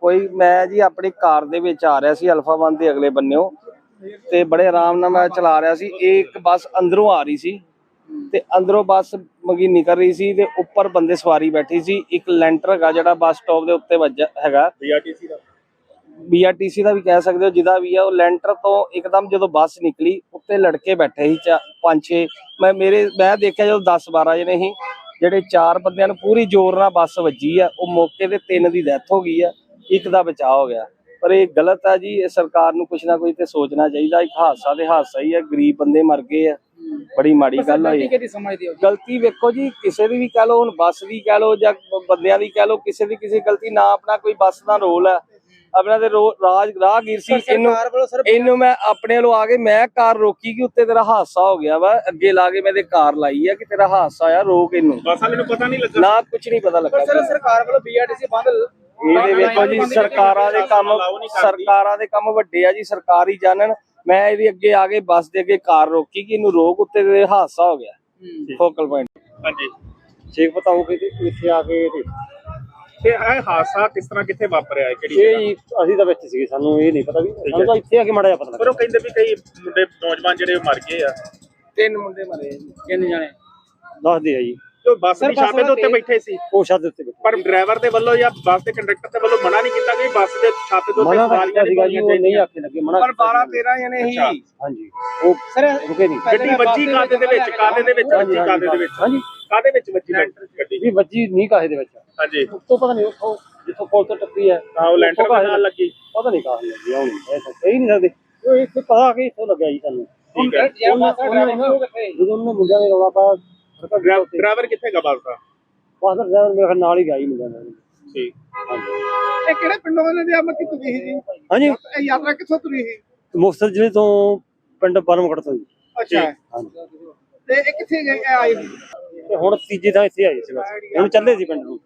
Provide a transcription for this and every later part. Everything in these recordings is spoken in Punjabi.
ਕੋਈ ਮੈਂ ਜੀ ਆਪਣੀ ਕਾਰ ਦੇ ਵਿੱਚ ਆ ਰਿਹਾ ਸੀ ਅਲਫਾ 1 ਦੇ ਅਗਲੇ ਬੰਨਿਓ। ਤੇ ਬੜੇ ਆਰਾਮ ਨਾਲ ਮੈਂ ਚਲਾ ਰਿਹਾ ਸੀ। ਇਹ ਇੱਕ ਬੱਸ ਅੰਦਰੋਂ ਆ ਰਹੀ ਸੀ। ਤੇ ਅੰਦਰੋਂ ਬੱਸ ਮਗੀ ਨਿਕਲ ਰਹੀ ਸੀ ਤੇ ਉੱਪਰ ਬੰਦੇ ਸਵਾਰੀ ਬੈਠੀ ਸੀ। ਇੱਕ ਲੈਂਟਰ ਹੈਗਾ ਜਿਹੜਾ ਬੱਸ ਸਟਾਪ ਦੇ ਉੱਤੇ ਵੱਜਾ ਹੈਗਾ। ਬੀਆਰਟੀਸੀ ਦਾ। ਬੀਆਰਟੀਸੀ ਦਾ ਵੀ ਕਹਿ ਸਕਦੇ ਹੋ ਜਿਹਦਾ ਵੀ ਆ ਉਹ ਲੈਂਟਰ ਤੋਂ ਇੱਕਦਮ ਜਦੋਂ ਬੱਸ ਨਿਕਲੀ ਉੱਤੇ ਲੜਕੇ ਬੈਠੇ ਸੀ ਚਾ- ਪੰਜ ਛੇ। ਮੈਂ ਮੇਰੇ ਮੈਂ ਦੇਖਿਆ ਜਦੋਂ 10 12 ਜਣੇ ਸੀ ਜਿਹੜੇ ਚਾਰ ਬੰਦਿਆਂ ਨੂੰ ਪੂਰੀ ਜ਼ੋਰ ਨਾਲ ਬੱਸ ਵੱਜੀ ਆ ਉਹ ਮੌਕੇ ਤੇ ਤਿੰਨ ਦੀ ਡੈਥ ਹੋ ਗਈ ਆ। ਇੱਕ ਦਾ ਬਚਾਅ ਹੋ ਗਿਆ। ਪਰ ਇਹ ਗਲਤ ਆ ਜੀ ਇਹ ਸਰਕਾਰ ਨੂੰ ਕੁਛ ਨਾ ਕੁਛ ਤੇ ਸੋਚਣਾ ਚਾਹੀਦਾ। ਇੱਕ ਹਾਦਸਾ ਤੇ ਹਾਦਸਾ ਹੀ ਆ ਗਰੀਬ ਬੰਦੇ ਮਰ ਗਏ ਆ। ਬੜੀ ਮਾੜੀ ਗੱਲ ਹੋਈ ਗਲਤੀ ਵੇਖੋ ਜੀ ਕਿਸੇ ਦੀ ਵੀ ਕਹਿ ਲਓ ਹੁਣ ਬੱਸ ਦੀ ਕਹਿ ਲਓ ਜਾਂ ਬੰਦਿਆਂ ਦੀ ਕਹਿ ਲਓ ਕਿਸੇ ਦੀ ਕਿਸੇ ਗਲਤੀ ਨਾ ਆਪਣਾ ਕੋਈ ਬੱਸ ਦਾ ਰੋਲ ਹੈ ਆਪਣਾ ਤੇ ਰਾਜ ਰਾਹਗੀਰ ਸੀ ਇਹਨੂੰ ਇਹਨੂੰ ਮੈਂ ਆਪਣੇ ਵੱਲੋਂ ਆ ਕੇ ਮੈਂ ਕਾਰ ਰੋਕੀ ਕਿ ਉੱਤੇ ਤੇਰਾ ਹਾਦਸਾ ਹੋ ਗਿਆ ਵਾ। ਅੱਗੇ ਲਾ ਕੇ ਮੈਂ ਤੇ ਕਾਰ ਲਾਈ ਆ ਕਿ ਤੇਰਾ ਹਾਦਸਾ ਆ ਰੋਕ ਇਹਨੂੰ। ਬਸ ਵਾਲੇ ਨੂੰ ਪਤਾ ਨਹੀਂ ਲੱਗਾ। ਨਾ ਕੁਝ ਨਹੀਂ ਪਤਾ ਲੱਗਾ ਸਰ ਸਰਕਾਰ ਵੱਲੋਂ ਬੀਆਰਟੀਸੀ ਬੰਦ ਇਹਦੇ ਵੇਖੋ ਜੀ ਸਰਕਾਰਾਂ ਦੇ ਕੰਮ ਸਰਕਾਰਾਂ ਦੇ ਕੰਮ ਵੱਡੇ ਆ ਜੀ ਸਰਕਾਰ ਹੀ ਜਾਣਨ। ਮੈਂ ਇਹਦੀ ਅੱਗੇ ਆ ਕੇ ਬੱਸ ਦੇ ਅੱਗੇ ਕਾਰ ਰੋਕੀ ਕਿ ਇਹਨੂੰ ਰੋਕ ਉੱਤੇ ਤੇ ਹਾਦਸਾ ਹੋ ਗਿਆ। Focal point. ਹਾਂਜੀ। ਚੇਕ ਬਤਾਓ ਕਿ ਇੱਥੇ ਆ ਕੇ ਤੇ ਇਹ ਹਾਦਸਾ ਕਿਸ ਤਰ੍ਹਾਂ ਕਿੱਥੇ ਵਾਪਰਿਆ ਹੈ? ਕਿਹੜੀ ਇਹ ਅਸੀਂ ਤਾਂ ਵਿੱਚ ਸੀਗੇ ਸਾਨੂੰ ਇਹ ਨਹੀਂ ਪਤਾ ਵੀ ਸਾਨੂੰ ਤਾਂ ਇੱਥੇ ਆ ਕੇ ਮਾੜਾ ਜਿਹਾ ਪਤਾ ਪਰ ਉਹ ਕਹਿੰਦੇ ਵੀ ਕਈ ਮੁੰਡੇ ਨੌਜਵਾਨ ਜਿਹੜੇ ਮਰ ਗਏ ਆ। ਤਿੰਨ ਮੁੰਡੇ ਮਰੇ ਜੀ ਕਿੰਨੇ ਜਾਣੇ। ਦੱਸਦੇ ਆ ਜੀ। ਤੇ ਉਹ ਬੱਸ ਦੀ ਛਾਪੇ ਦੇ ਉੱਤੇ ਬੈਠੇ ਸੀ। ਉਹ ਸ਼ਾਦ ਉੱਤੇ ਪਰ ਡਰਾਈਵਰ ਦੇ ਵੱਲੋਂ ਜਾਂ ਬੱਸ ਦੇ ਕੰਡਕਟਰ ਦੇ ਵੱਲੋਂ ਮਨਾ ਨਹੀਂ ਕੀਤਾ ਕਿ ਬੱਸ ਦੇ ਛਾਪੇ ਦੇ ਉੱਤੇ ਤਾਂ ਸਵਾਰੀਆਂ ਕੀਤਾ ਸੀਗਾ ਜੀ ਉਹ ਨਹੀਂ ਆਖੇ ਲੱਗੇ ਮਨਾ ਪਰ 12 13 ਜਣੇ ਹੀ। ਹਾਂਜੀ ਉਹ ਸਰ ਰੁਕੇ ਨਹੀਂ। ਗੱਡੀ ਵੱਜੀ ਕਾਦੇ ਦੇ ਵਿੱਚ ਕਾਦੇ ਦੇ ਵਿੱਚ ਵੱਜੀ? ਕਾਦੇ ਦੇ ਵਿੱਚ? ਹਾਂਜੀ। ਕਾਦੇ ਵਿੱਚ ਵੱਜੀ ਗੱਡੀ? ਵੀ ਵੱਜੀ ਨਹੀਂ ਕਾਹੇ ਦੇ ਵਿੱਚ। ਹਾਂਜੀ। ਉੱਤੋਂ ਪਤਾ ਨਹੀਂ ਉੱਥੋਂ ਜਿੱਥੋਂ ਪੁਲ ਤੋਂ ਟੱਪੀ ਹੈ ਤਾਂ ਉਹ ਲੈਂਟਰ ਦੇ ਨਾਲ ਲੱਗੀ। ਪਤਾ ਨਹੀਂ ਕਾਹੇ ਲੱਗੀ ਆਉਣੀ ਇਹ ਤਾਂ ਕਹੀ ਨਹੀਂ ਸਕਦੇ ਉਹ ਇੱਥੇ ਪਤਾ ਕਿ ਇੱਥੋਂ ਲੱਗਿਆ ਜੀ ਸਾਨੂੰ। ਠੀਕ ਹੈ। ਯਾਰ ਮਾਸਾ ਡਰਾਈਵਰ ਹੋ ਕਿੱਥੇ ਜਦੋਂ ਉਹਨਾਂ ਮੁੰਡਿਆਂ ਨੇ ਰੌਲਾ ਪਾਇਆ ਡਰਾਈਵਰ ਕਿੱਥੇ ਗਾ ਬੱਸ ਦਾ ਬਾਦਰ ਡਰਾਈਵਰ ਮੇਰੇ ਖਿਆਲ ਨਾਲ ਹੀ ਗਿਆ ਜੀ ਮੁੰਡਿਆਂ ਨਾਲ ਠੀਕ ਇਹ ਕਿਹੜੇ ਪਿੰਡੋਂ ਦੇ ਨੇ ਮੈਂ ਕਿੱਥੋਂ ਗਈ ਸੀ ਜੀ ਹਾਂਜੀ ਇਹ ਯਾਤਰਾ ਕਿੱਥੋਂ ਤੁਰੀ ਸੀ ਮੁਕਤਸਰ ਜ਼ਿਲ੍ਹੇ ਤੋਂ ਪਿੰਡ ਪਰਮਗੜ ਤੋਂ ਜੀ ਅੱਛਾ ਹਾਂਜੀ ਤੇ ਇਹ ਕਿੱਥੇ ਗਏ ਇਹ ਆਏ ਸੀ ਤੇ ਹੁਣ ਤੀਜੇ ਥਾਂ ਇੱਥੇ ਆਏ ਸੀ ਬਸ। ਹੁਣ ਚੱਲੇ ਸੀ ਪਿੰਡ ਨੂੰ।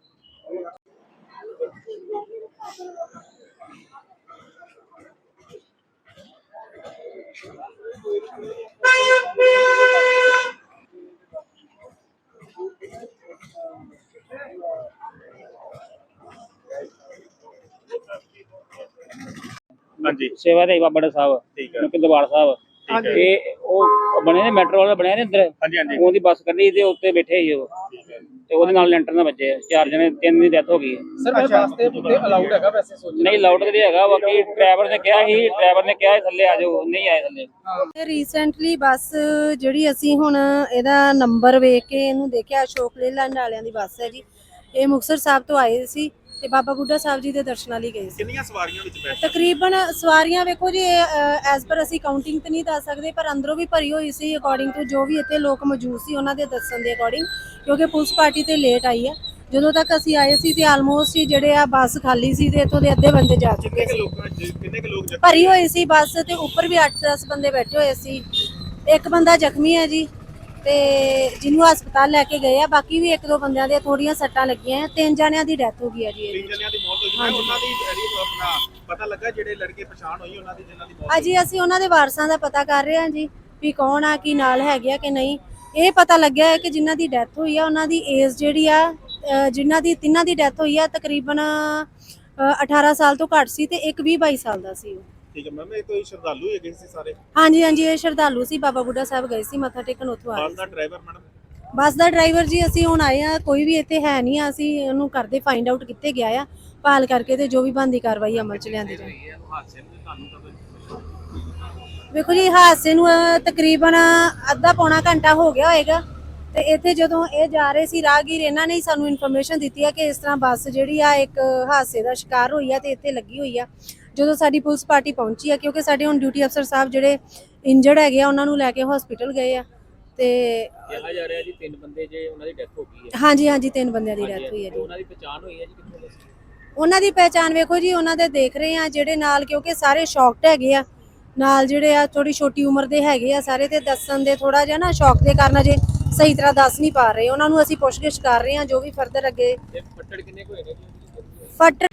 ਹਾਂਜੀ। ਸੇਵਾ ਦੇ ਬਾਬਾ ਸਾਹਿਬ ਠੀਕ ਹੈ ਕਿ ਦਰਬਾਰ ਸਾਹਿਬ। ਇਹ ਉਹ ਬਣੇ ਨੇ ਮੈਟਰੋ ਵਾਲੇ ਬਣੇ ਨੇ ਅੰਦਰ ਹਾਂਜੀ ਹਾਂਜੀ। ਉਹਦੀ ਬੱਸ ਕੱਢੀ ਤੇ ਉੱਤੇ ਬੈਠੇ ਸੀ ਉਹ। ਤੇ ਉਹਦੇ ਨਾਲ ਲੈਂਟਰ ਨਾਲ ਵੱਜੇ ਚਾਰ ਜਣੇ ਤਿੰਨ ਦੀ ਡੈਥ ਹੋ ਗਈ। ਸਰ ਮੈਂ ਵਾਸਤੇ ਉੱਤੇ ਅਲਾਉਡ ਹੈਗਾ ਵੈਸੇ ਸੋਚ ਨਹੀਂ ਲਾਊਡ ਤੇ ਹੈਗਾ। ਬਾਕੀ ਡਰਾਈਵਰ ਨੇ ਕਿਹਾ ਸੀ ਡਰਾਈਵਰ ਨੇ ਕਿਹਾ ਥੱਲੇ ਆ ਜਾਓ। ਨਹੀਂ ਆਏ ਥੱਲੇ। ਰੀਸੈਂਟਲੀ ਬੱਸ ਜਿਹੜੀ ਅਸੀਂ ਹੁਣ ਇਹਦਾ ਨੰਬਰ ਵੇਖ ਕੇ ਇਹਨੂੰ ਦੇਖਿਆ ਅਸ਼ੋਕ ਲੇਲੈਂਡ ਵਾਲਿਆਂ ਦੀ ਬੱਸ ਹੈ ਜੀ। ਇਹ ਮੁਕਤਸਰ ਸਾਹਿਬ ਤੋਂ ਆਏ ਸੀ। ਤੇ ਬਾਬਾ ਬੁੱਢਾ ਸਾਹਿਬ ਜੀ ਦੇ ਦਰਸ਼ਨਾਂ ਲਈ ਗਏ ਸੀ। ਕਿੰਨੀਆਂ ਸਵਾਰੀਆਂ ਵਿੱਚ ਬੈਠ ਤਕਰੀਬਨ ਸਵਾਰੀਆਂ ਵੇਖੋ ਜੀ ਐਸ ਪਰ ਅਸੀਂ ਕਾਊਂਟਿੰਗ ਤੇ ਨਹੀਂ ਦੱਸ ਸਕਦੇ ਪਰ ਅੰਦਰੋਂ ਵੀ ਭਰੀ ਹੋਈ ਸੀ ਅਕੋਰਡਿੰਗ ਟੂ ਜੋ ਵੀ ਇੱਥੇ ਲੋਕ ਮੌਜੂਦ ਸੀ ਉਹਨਾਂ ਦੇ ਦੱਸਣ ਦੇ ਅਕੋਰਡਿੰਗ ਕਿਉਂਕਿ ਪੁਲਿਸ ਪਾਰਟੀ ਤੇ ਲੇਟ ਆਈ ਆ। ਜਦੋਂ ਤੱਕ ਅਸੀਂ ਆਏ ਸੀ ਤੇ ਆਲਮੋਸਟ ਹੀ ਜਿਹੜੇ ਆ ਬੱਸ ਖਾਲੀ ਸੀ ਤੇ ਇੱਥੋਂ ਦੇ ਅੱਧੇ ਬੰਦੇ ਜਾ ਚੁੱਕੇ ਸੀ। ਲੋਕਾਂ ਕਿੰਨੇ ਕੁ ਲੋਕ ਭਰੀ ਹੋਈ ਸੀ ਬੱਸ ਤੇ ਉੱਪਰ ਵੀ 8-10 ਬੰਦੇ ਬੈਠੇ ਹੋਏ ਸੀ। ਇੱਕ ਬੰਦਾ ਜ਼ਖਮੀ ਹੈ ਜੀ ਤੇ ਜਿਹਨੂੰ ਹਸਪਤਾਲ ਲੈ ਕੇ ਗਏ ਆ ਬਾਕੀ ਵੀ ਇੱਕ ਦੋ ਬੰਦਿਆਂ ਦੇ ਥੋੜੀਆਂ ਸੱਟਾਂ ਲੱਗੀਆਂ ਆ ਤਿੰਨ ਜਣਿਆਂ ਦੀ ਡੈਥ ਹੋ ਗਈ ਹੈ ਜੀ ਇਹਦੇ ਤਿੰਨ ਵਿੱਚ। ਜਣਿਆਂ ਦੀ ਮੌਤ ਹੋਈ ਹੈ ਉਹਨਾਂ ਦੀ ਜਿਹੜੀ ਆਪਣਾ ਪਤਾ ਲੱਗਾ ਜਿਹੜੇ ਲੜਕੇ ਪਛਾਣ ਹੋਈ ਉਹਨਾਂ ਦੀ ਜਿਨ੍ਹਾਂ ਦੀ ਮੌਤ ਅਜੀ ਅਸੀਂ ਉਹਨਾਂ ਦੇ ਵਾਰਸਾਂ ਦਾ ਪਤਾ ਕਰ ਰਹੇ ਹਾਂ ਜੀ ਵੀ ਕੌਣ ਆ ਕੀ ਨਾਲ ਹੈਗੇ ਆ ਕਿ ਨਹੀਂ ਇਹ ਪਤਾ ਲੱਗਿਆ ਹੈ ਕਿ ਜਿਨ੍ਹਾਂ ਦੀ ਡੈਥ ਹੋਈ ਆ ਉਹਨਾਂ ਦੀ ਏਜ ਜਿਹੜੀ ਆ ਅ, ਜਿਨ੍ਹਾਂ ਦੀ ਤਿੰਨਾਂ ਦੀ ਡੈਥ ਹੋਈ ਆ ਤਕਰੀਬਨ ਅ, 18 ਸਾਲ ਤੋਂ ਘੱਟ ਸੀ ਤੇ ਇੱਕ 20 22 ਸਾਲ ਦਾ ਸੀ ਉਹ। ਠੀਕ ਹੈ ਮੈਮ ਇਹ ਕੋਈ ਸ਼ਰਧਾਲੂ ਹੈਗੇ ਸੀ ਸਾਰੇ? ਹਾਂਜੀ ਹਾਂਜੀ ਇਹ ਸ਼ਰਧਾਲੂ ਸੀ ਬਾਬਾ ਬੁੱਢਾ ਸਾਹਿਬ ਗਏ ਸੀ ਮੱਥਾ ਟੇਕਣ ਉੱਥੋਂ ਆ ਰਹੇ ਬੱਸ ਦਾ ਡਰਾਈਵਰ ਮੈਡਮ ਬੱਸ ਦਾ ਡਰਾਈਵਰ ਜੀ ਅਸੀਂ ਹੁਣ ਆਏ ਆ ਕੋਈ ਵੀ ਇੱਥੇ ਹੈ ਨਹੀਂ ਆ ਅਸੀਂ ਉਹਨੂੰ ਕਰਦੇ ਫਾਈਂਡ ਆਊਟ ਕਿੱਥੇ ਗਿਆ ਆ ਭਾਲ ਕਰਕੇ ਤੇ ਜੋ ਵੀ ਬੰਦੀ ਕਾਰਵਾਈ ਅਮਲ ਚ ਲਿਆਂਦੀ ਜਾਏ ਵੇਖੋ ਜੀ ਹਾਦਸੇ ਨੂੰ ਅਹ, ਤਕਰੀਬਨ ਅੱਧਾ ਪੌਣਾ ਘੰਟਾ ਹੋ ਗਿਆ ਹੋਏਗਾ ਤੇ ਇੱਥੇ ਜਦੋਂ ਇਹ ਜਾ ਰਹੇ ਸੀ ਰਾਹਗੀਰ ਇਹਨਾਂ ਨੇ ਹੀ ਸਾਨੂੰ ਇਨਫੋਰਮੇਸ਼ਨ ਦਿੱਤੀ ਆ ਕਿ ਇਸ ਤਰ੍ਹਾਂ ਬੱਸ ਜਿਹੜੀ ਆ ਇੱਕ ਹਾਦਸੇ ਦਾ ਸ਼ਿਕਾਰ ਹੋਈ ਆ ਤੇ ਇੱਥੇ ਲੱਗੀ ਹੋਈ ਆ। ਜਦੋਂ ਸਾਡੀ ਪੁਲਿਸ ਪਾਰਟੀ ਪਹੁੰਚੀ ਆ ਕਿਉਂਕਿ ਸਾਡੇ ਹੁਣ ਡਿਊਟੀ ਅਫਸਰ ਸਾਹਿਬ ਜਿਹੜੇ ਇੰਜਰਡ ਹੈਗੇ ਆ ਉਹਨਾਂ ਨੂੰ ਲੈ ਕੇ ਹਸਪੀਟਲ ਗਏ ਆ ਤੇ ਕਿਹਾ ਜਾ ਰਿਹਾ ਜੀ ਤਿੰਨ ਬੰਦੇ ਜੇ ਉਹਨਾਂ ਦੀ ਡੈਥ ਹੋ ਗਈ ਹੈ। ਹਾਂਜੀ ਹਾਂਜੀ ਤਿੰਨ ਬੰਦਿਆਂ ਦੀ ਡੈਥ ਹੋਈ ਹੈ ਜੀ। ਉਹਨਾਂ ਦੀ ਪਛਾਣ ਹੋਈ ਹੈ ਜੀ ਕਿੱਥੋਂ ਦੇ? ਉਹਨਾਂ ਦੀ ਪਹਿਚਾਣ ਵੇਖੋ ਜੀ ਉਹਨਾਂ ਦੇ ਦੇਖ ਰਹੇ ਆ ਜਿਹੜੇ ਨਾਲ ਕਿਉਂਕਿ ਸਾਰੇ ਸ਼ੌਕਡ ਹੈਗੇ ਆ। ਨਾਲ ਜਿਹੜੇ ਆ ਥੋੜੀ ਛੋਟੀ ਉਮਰ ਦੇ ਹੈਗੇ ਆ ਸਾਰੇ ਤੇ ਦੱਸਣ ਦੇ ਥੋੜਾ ਜਿਹਾ ਨਾ ਸ਼ੌਕ ਦੇ ਕਾਰਨ ਅਜੇ ਸਹੀ ਤਰ੍ਹਾਂ ਦੱਸ ਨਹੀਂ ਪਾ ਰਹੇ। ਉਹਨਾਂ ਨੂੰ ਅਸੀਂ ਪੁੱਛਗਿੱਛ ਕਰ ਰਹੇ ਆ ਜੋ ਵੀ ਫਰਦਰ ਅੱਗੇ ਤੇ ਫੱਟੜ ਕਿੰਨੇ ਕੁ ਹੋਏ ਨੇ ਜੀ? ਫਟ